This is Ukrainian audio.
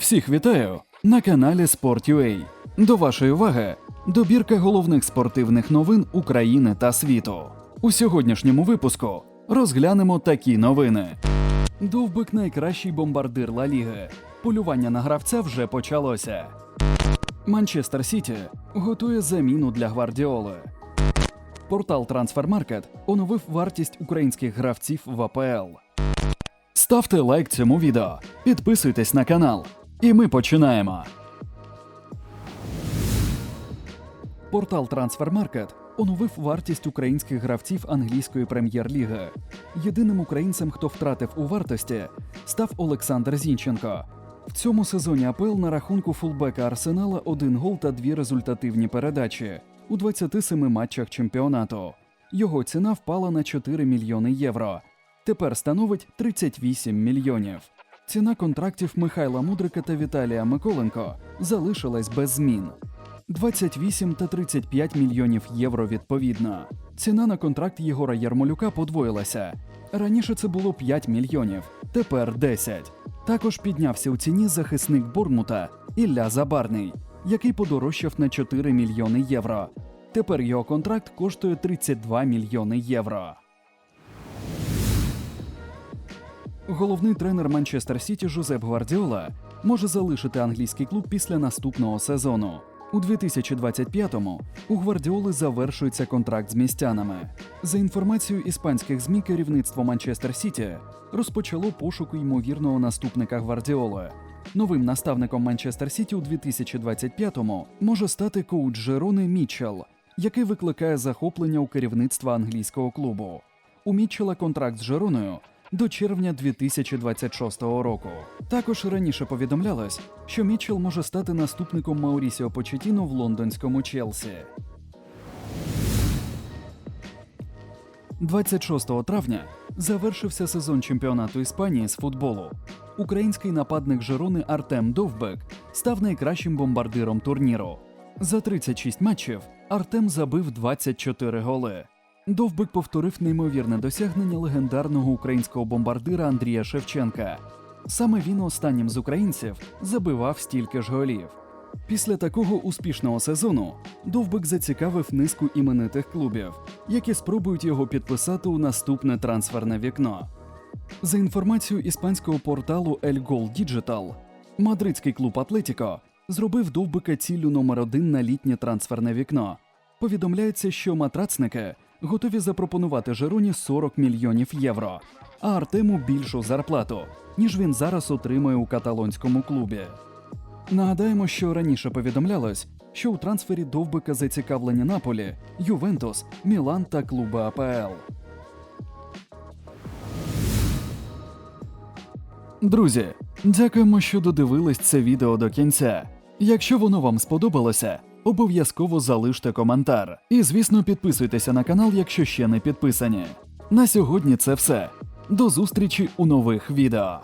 Всіх вітаю на каналі Sport.ua. До вашої уваги добірка головних спортивних новин України та світу. У сьогоднішньому випуску розглянемо такі новини. Довбик найкращий бомбардир Ла Ліги. Полювання на гравця вже почалося. Манчестер Сіті готує заміну для Гвардіоли. Портал Трансфермаркет оновив вартість українських гравців в АПЛ. Ставте лайк цьому відео, підписуйтесь на канал, і ми починаємо. Портал Трансфермаркет оновив вартість українських гравців англійської прем'єр-ліги. Єдиним українцем, хто втратив у вартості, став Олександр Зінченко. В цьому сезоні АПЛ на рахунку фулбека Арсенала один гол та дві результативні передачі у 27 матчах чемпіонату. Його ціна впала на 4 мільйони євро. Тепер становить 38 мільйонів. Ціна контрактів Михайла Мудрика та Віталія Миколенко залишилась без змін. 28 та 35 мільйонів євро відповідно. Ціна на контракт Єгора Ярмолюка подвоїлася. Раніше це було 5 мільйонів, тепер 10. Також піднявся у ціні захисник Борнмута Ілля Забарний, який подорожчав на 4 мільйони євро. Тепер його контракт коштує 32 мільйони євро. Головний тренер Манчестер Сіті Жозеп Гвардіола може залишити англійський клуб після наступного сезону. У 2025-му у Гвардіоли завершується контракт з містянами. За інформацією іспанських ЗМІ, керівництво Манчестер Сіті розпочало пошук ймовірного наступника Гвардіоли. Новим наставником Манчестер Сіті у 2025-му може стати коуч Жерони Мітчелл, який викликає захоплення у керівництва англійського клубу. У Мітчелла контракт з Жероною до червня 2026 року. Також раніше повідомлялось, що Мітчелл може стати наступником Маурісіо Почетіно в лондонському Челсі. 26 травня завершився сезон чемпіонату Іспанії з футболу. Український нападник Жерони Артем Довбек став найкращим бомбардиром турніру. За 36 матчів Артем забив 24 голи. Довбик повторив неймовірне досягнення легендарного українського бомбардира Андрія Шевченка. Саме він останнім з українців забивав стільки ж голів. Після такого успішного сезону Довбик зацікавив низку іменитих клубів, які спробують його підписати у наступне трансферне вікно. За інформацією іспанського порталу El Gol Digital, мадридський клуб Атлетіко зробив довбика ціллю номер один на літнє трансферне вікно. Повідомляється, що матрацники готові запропонувати Жероні 40 мільйонів євро, а Артему більшу зарплату, ніж він зараз отримує у каталонському клубі. Нагадаємо, що раніше повідомлялось, що у трансфері довбика зацікавлені Наполі, Ювентус, Мілан та клуби АПЛ. Друзі, дякуємо, що додивились це відео до кінця. Якщо воно вам сподобалося, обов'язково залиште коментар. І, звісно, підписуйтеся на канал, якщо ще не підписані. На сьогодні це все. До зустрічі у нових відео.